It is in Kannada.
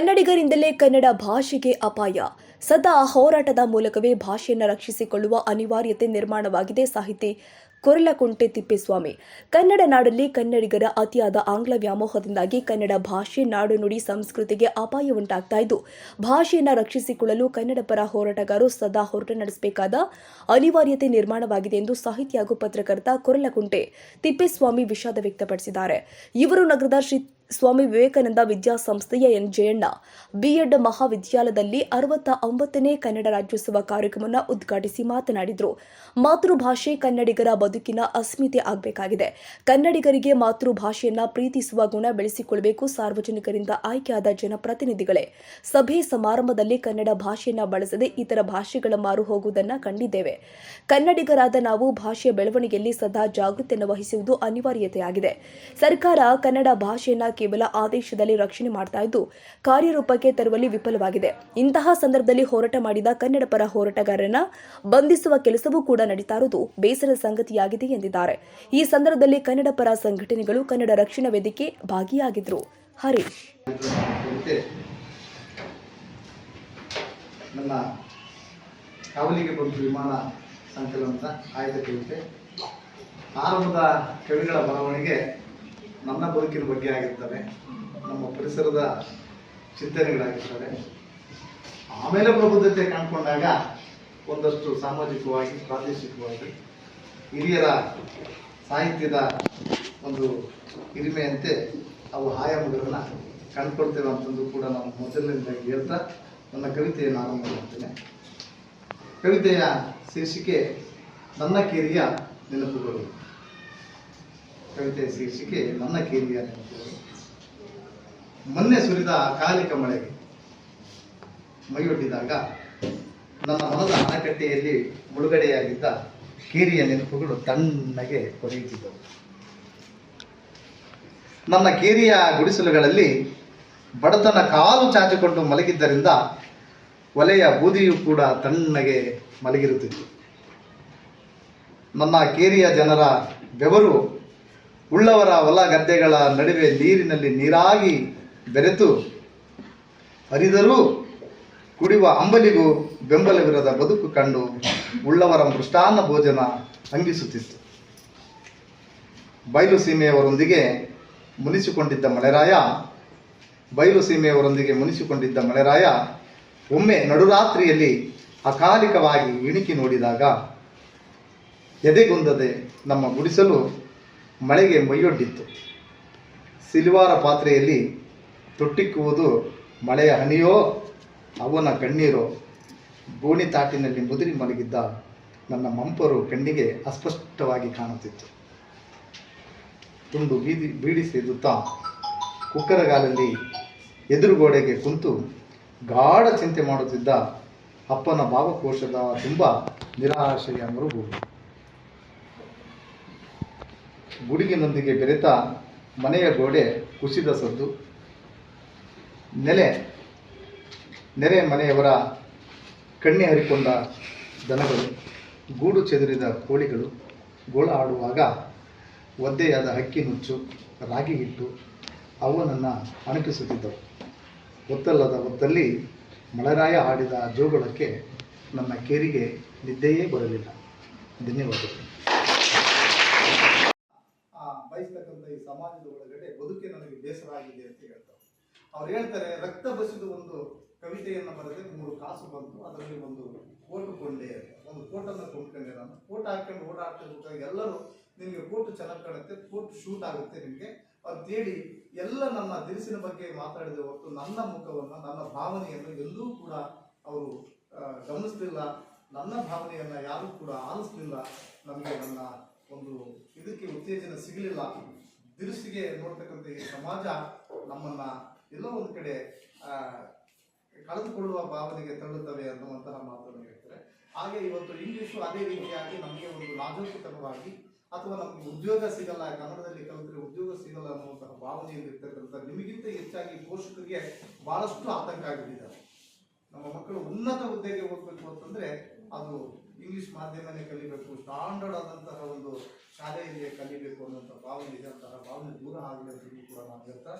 ಕನ್ನಡಿಗರಿಂದಲೇ ಕನ್ನಡ ಭಾಷೆಗೆ ಅಪಾಯ. ಸದಾ ಹೋರಾಟದ ಮೂಲಕವೇ ಭಾಷೆಯನ್ನು ರಕ್ಷಿಸಿಕೊಳ್ಳುವ ಅನಿವಾರ್ಯತೆ ನಿರ್ಮಾಣವಾಗಿದೆ, ಸಾಹಿತಿ ಕೊರಲಕುಂಟೆ ತಿಪ್ಪೇಸ್ವಾಮಿ. ಕನ್ನಡ ನಾಡಲ್ಲಿ ಕನ್ನಡಿಗರ ಅತಿಯಾದ ಆಂಗ್ಲ ವ್ಯಾಮೋಹದಿಂದಾಗಿ ಕನ್ನಡ ಭಾಷೆ ನಾಡು ನುಡಿ ಸಂಸ್ಕೃತಿಗೆ ಅಪಾಯ ಉಂಟಾಗ್ತಾ ಇದ್ದು, ಭಾಷೆಯನ್ನು ರಕ್ಷಿಸಿಕೊಳ್ಳಲು ಕನ್ನಡ ಪರ ಹೋರಾಟಗಾರರು ಸದಾ ಹೋರಾಟ ನಡೆಸಬೇಕಾದ ಅನಿವಾರ್ಯತೆ ನಿರ್ಮಾಣವಾಗಿದೆ ಎಂದು ಸಾಹಿತಿ ಹಾಗೂ ಪತ್ರಕರ್ತ ಕೊರಲಕುಂಟೆ ತಿಪ್ಪೇಸ್ವಾಮಿ ವಿಷಾದ ವ್ಯಕ್ತಪಡಿಸಿದ್ದಾರೆ. ಇವರು ನಗರದ ಶ್ರೀ ಸ್ವಾಮಿ ವಿವೇಕಾನಂದ ವಿದ್ಯಾಸಂಸ್ಥೆಯ ಎನ್ ಜಯಣ್ಣ ಬಿಎಡ್ ಮಹಾವಿದ್ಯಾಲಯದಲ್ಲಿ ಅರವತ್ತ ಒಂಬತ್ತನೇ ಕನ್ನಡ ರಾಜ್ಯೋತ್ಸವ ಕಾರ್ಯಕ್ರಮವನ್ನು ಉದ್ಘಾಟಿಸಿ ಮಾತನಾಡಿದರು. ಮಾತೃಭಾಷೆ ಕನ್ನಡಿಗರ ಬದುಕಿನ ಅಸ್ಮಿತೆ ಆಗಬೇಕಾಗಿದೆ. ಕನ್ನಡಿಗರಿಗೆ ಮಾತೃಭಾಷೆಯನ್ನ ಪ್ರೀತಿಸುವ ಗುಣ ಬೆಳೆಸಿಕೊಳ್ಳಬೇಕು ಸಾರ್ವಜನಿಕರಿಂದ ಆಯ್ಕೆಯಾದ ಜನಪ್ರತಿನಿಧಿಗಳೇ. ಸಭೆ ಸಮಾರಂಭದಲ್ಲಿ ಕನ್ನಡ ಭಾಷೆಯನ್ನ ಬಳಸದೆ ಇತರ ಭಾಷೆಗಳ ಮಾರು ಹೋಗುವುದನ್ನು ಕಂಡಿದ್ದೇವೆ. ಕನ್ನಡಿಗರಾದ ನಾವು ಭಾಷೆಯ ಬೆಳವಣಿಗೆಯಲ್ಲಿ ಸದಾ ಜಾಗೃತಿಯನ್ನು ವಹಿಸುವುದು ಅನಿವಾರ್ಯತೆಯಾಗಿದೆ. ಸರ್ಕಾರ ಕನ್ನಡ ಭಾಷೆಯನ್ನ ಕೇವಲ ಆದೇಶದಲ್ಲಿ ರಕ್ಷಣೆ ಮಾಡ್ತಾ ಇದ್ದು, ಕಾರ್ಯರೂಪಕ್ಕೆ ತರುವಲ್ಲಿ ವಿಫಲವಾಗಿದೆ. ಇಂತಹ ಸಂದರ್ಭದಲ್ಲಿ ಹೋರಾಟ ಮಾಡಿದ ಕನ್ನಡ ಪರ ಹೋರಾಟಗಾರರನ್ನ ಬಂಧಿಸುವ ಕೆಲಸವೂ ಕೂಡ ನಡೀತಾ ಇರುವುದು ಬೇಸರದ ಸಂಗತಿಯಾಗಿದೆ ಎಂದಿದ್ದಾರೆ. ಈ ಸಂದರ್ಭದಲ್ಲಿ ಕನ್ನಡ ಪರ ಸಂಘಟನೆಗಳು ಕನ್ನಡ ರಕ್ಷಣಾ ವೇದಿಕೆ ಭಾಗಿಯಾಗಿದ್ರು. ಹರೀಶ್. ನನ್ನ ಕಾವಲಿಗೆ ಬಂತು ವಿಮಾನ ಸಂಕಲನದ ಆಯ್ದ ಕವಿತೆ ಆರಂಭದ ಕವಿಗಳ ಬರವಣಿಗೆ ನನ್ನ ಬದುಕಿನ ಬಗ್ಗೆ ಆಗಿರ್ತವೆ, ನಮ್ಮ ಪರಿಸರದ ಚಿಂತನೆಗಳಾಗಿರ್ತವೆ. ಆಮೇಲೆ ಪ್ರಬುದ್ಧತೆ ಕಾಣ್ಕೊಂಡಾಗ ಒಂದಷ್ಟು ಸಾಮಾಜಿಕವಾಗಿ, ಪ್ರಾದೇಶಿಕವಾಗಿ ಹಿರಿಯರ ಸಾಹಿತ್ಯದ ಒಂದು ಹಿರಿಮೆಯಂತೆ ಅವು ಆಯಾಮಗಳನ್ನು ಕಂಡುಕೊಳ್ತೇವೆ ಅಂತಂದು ಕೂಡ ನಾನು ಮೊದಲಿನಿಂದ ಹೇಳ್ತಾ ನನ್ನ ಕವಿತೆಯನ್ನು ಆರಂಭ ಮಾಡ್ತೇನೆ. ಕವಿತೆಯ ಶೀರ್ಷಿಕೆ, ನನ್ನ ಕಿರಿಯ ನೆನಪುಗಳು. ಕವಿತೆಯ ಶೀರ್ಷಿಕೆ ನನ್ನ ಕೇಂದ್ರೀಯ ಮೊನ್ನೆ ಸುರಿದ ಅಕಾಲಿಕ ಮಳೆಗೆ ಮೈಯೊಡ್ಡಿದಾಗ ನನ್ನ ಮನದ ಅಣಕಟ್ಟೆಯಲ್ಲಿ ಮುಳುಗಡೆಯಾಗಿದ್ದ ಕೇರಿಯ ನೆನಪುಗಳು ತಣ್ಣಗೆ ಕೊರೆಯುತ್ತಿದ್ದವು. ನನ್ನ ಕೇರಿಯ ಗುಡಿಸಲುಗಳಲ್ಲಿ ಬಡತನ ಕಾಲು ಚಾಚಿಕೊಂಡು ಮಲಗಿದ್ದರಿಂದ ಒಲೆಯ ಬೂದಿಯು ಕೂಡ ತಣ್ಣಗೆ ಮಲಗಿರುತ್ತಿತ್ತು. ನನ್ನ ಕೇರಿಯ ಜನರ ಬೆವರು ಉಳ್ಳವರ ಹೊಲ ಗದ್ದೆಗಳ ನಡುವೆ ನೀರಿನಲ್ಲಿ ನೀರಾಗಿ ಬೆರೆತು ಹರಿದರೂ ಕುಡಿಯುವ ಅಂಬಲಿಗೂ ಬೆಂಬಲವಿರದ ಬದುಕು ಕಂಡು ಉಳ್ಳವರ ಮೃಷ್ಟಾನ್ನ ಭೋಜನ ಅಂಗಿಸುತ್ತಿತ್ತು. ಬಯಲು ಸೀಮೆಯವರೊಂದಿಗೆ ಮುನಿಸಿಕೊಂಡಿದ್ದ ಮಳೆರಾಯ ಬಯಲು ಸೀಮೆಯವರೊಂದಿಗೆ ಮುನಿಸಿಕೊಂಡಿದ್ದ ಮಳೆರಾಯ ಒಮ್ಮೆ ನಡುರಾತ್ರಿಯಲ್ಲಿ ಅಕಾಲಿಕವಾಗಿ ಇಣಿಕಿ ನೋಡಿದಾಗ ಎದೆಗುಂದದೆ ನಮ್ಮ ಗುಡಿಸಲು ಮಳೆಗೆ ಮೈಯೊಡ್ಡಿತ್ತು. ಸಿಲ್ವಾರ ಪಾತ್ರೆಯಲ್ಲಿ ತೊಟ್ಟಿಕ್ಕುವುದು ಮಳೆಯ ಹನಿಯೋ, ಅವನ ಕಣ್ಣೀರೋ. ಗೋಣಿ ತಾಟಿನಲ್ಲಿ ಮುದುರಿ ಮಲಗಿದ್ದ ನನ್ನ ಮಂಪರು ಕಣ್ಣಿಗೆ ಅಸ್ಪಷ್ಟವಾಗಿ ಕಾಣುತ್ತಿತ್ತು. ತುಂಡು ಬೀದಿ, ಬೀಡಿ ಸೇದುತ್ತಾ ಕುಕ್ಕರಗಾಲಲ್ಲಿ ಎದುರುಗೋಡೆಗೆ ಕುಂತು ಗಾಢ ಚಿಂತೆ ಮಾಡುತ್ತಿದ್ದ ಅಪ್ಪನ ಭಾವಕೋಶದ ತುಂಬ ನಿರಾಶೆಯ ಮರುಭೂಮಿ. ಗುಡುಗಿನೊಂದಿಗೆ ಬೆರೆತ ಮನೆಯ ಗೋಡೆ ಕುಸಿದ ಸದ್ದು. ನೆಲೆ, ನೆರೆ ಮನೆಯವರ ಕಣ್ಣಿ ಹರಿಕೊಂಡ ದನಗಳು, ಗೂಡು ಚೆದರಿದ ಕೋಳಿಗಳು ಗೋಳ ಆಡುವಾಗ ಒದ್ದೆಯಾದ ಹಕ್ಕಿ ನುಚ್ಚು ರಾಗಿ ಹಿಟ್ಟು ಅವನನ್ನು ಅಣಕಿಸುತ್ತಿದ್ದವು. ಒತ್ತಲ್ಲದ ಹೊತ್ತಲ್ಲಿ ಮಳರಾಯ ಆಡಿದ ಜೋಗಳಕ್ಕೆ ನನ್ನ ಕೇರಿಗೆ ನಿದ್ದೆಯೇ ಬರಲಿಲ್ಲ. ಧನ್ಯವಾದಗಳು ಬಯಸ್ತಕ್ಕಂಥ ಈ ಸಮಾಜದ ಒಳಗಡೆ ಬದುಕೆ ನನಗೆ ಬೇಸರ ಆಗಿದೆ ಅಂತ ಹೇಳ್ತಾರೆ. ಅವ್ರು ಹೇಳ್ತಾರೆ, ರಕ್ತ ಬಸಿದು ಒಂದು ಕವಿತೆಯನ್ನು ಬರೆದ್ರೆ ಮೂರು ಕಾಸು ಬಂತು, ಅದರಲ್ಲಿ ಒಂದು ಕೋಟು ಕೊಂಡೆ. ಒಂದು ಕೋಟನ್ನು ಕೊಂಡ್ಕೊಂಡೆ ನಾನು. ಕೋಟ್ ಹಾಕೊಂಡು ಓಡಾಡ್ತಿರ್ಬೇಕಾಗ ಎಲ್ಲರೂ ನಿಮಗೆ ಕೋಟು ಚೆನ್ನಾಗಿ ಕಾಣುತ್ತೆ, ಕೋಟ್ ಶೂಟ್ ಆಗುತ್ತೆ ನಿಮಗೆ. ಅಂತೇಳಿ ಎಲ್ಲ ನನ್ನ ದಿರಿಸಿನ ಬಗ್ಗೆ ಮಾತಾಡಿದ ಹೊರತು ನನ್ನ ಮುಖವನ್ನು, ನನ್ನ ಭಾವನೆಯನ್ನು ಎಲ್ಲೂ ಕೂಡ ಅವರು ಗಮನಿಸ್ಲಿಲ್ಲ. ನನ್ನ ಭಾವನೆಯನ್ನು ಯಾರೂ ಕೂಡ ಆಲಿಸ್ಲಿಲ್ಲ. ನಮಗೆ ನನ್ನ ಒಂದು ಇದಕ್ಕೆ ಉತ್ತೇಜನ ಸಿಗಲಿಲ್ಲ. ದಿರಿಸಿಗೆ ನೋಡ್ತಕ್ಕಂಥ ಈ ಸಮಾಜ ನಮ್ಮನ್ನ ಎಲ್ಲೋ ಒಂದು ಕಡೆ ಕಳೆದುಕೊಳ್ಳುವ ಭಾವನೆಗೆ ತಳ್ಳುತ್ತವೆ ಅನ್ನುವಂತಹ ಮಾತನ್ನು ಹೇಳ್ತಾರೆ. ಹಾಗೆ ಇವತ್ತು ಇಂಗ್ಲಿಷು ಅದೇ ರೀತಿಯಾಗಿ ನಮಗೆ ಒಂದು ನಾಜೂಕತನವಾಗಿ ಅಥವಾ ನಮಗೆ ಉದ್ಯೋಗ ಸಿಗಲ್ಲ, ಕನ್ನಡದಲ್ಲಿ ಕಲಿತರೆ ಉದ್ಯೋಗ ಸಿಗಲ್ಲ ಅನ್ನುವಂತಹ ಭಾವನೆಯಲ್ಲಿ ಇರ್ತಕ್ಕಂಥ ನಿಮಗಿಂತ ಹೆಚ್ಚಾಗಿ ಪೋಷಕರಿಗೆ ಬಹಳಷ್ಟು ಆತಂಕ ಆಗಿಬಿಟ್ಟಿದ್ದಾರೆ ನಮ್ಮ ಮಕ್ಕಳು ಉನ್ನತ ಹುದ್ದೆಗೆ ಹೋಗ್ಬೇಕು ಅಂತಂದ್ರೆ ಅದು ಇಂಗ್ಲಿಷ್ ಮಾಧ್ಯಮನೇ ಕಲಿಬೇಕು. ಸ್ಟ್ಯಾಂಡರ್ಡ್ ಆದಂತಹ ಒಂದು ಶಾಲೆಯಲ್ಲಿ ಕಲಿಬೇಕು ಅನ್ನೋಂಥ ಭಾವನೆ ಇದೆ ಅಂತಹ ಭಾವನೆ ದೂರ ಆಗಲಿ ಅಂತ ಕೂಡ ನಾನು ಹೇಳ್ತಾ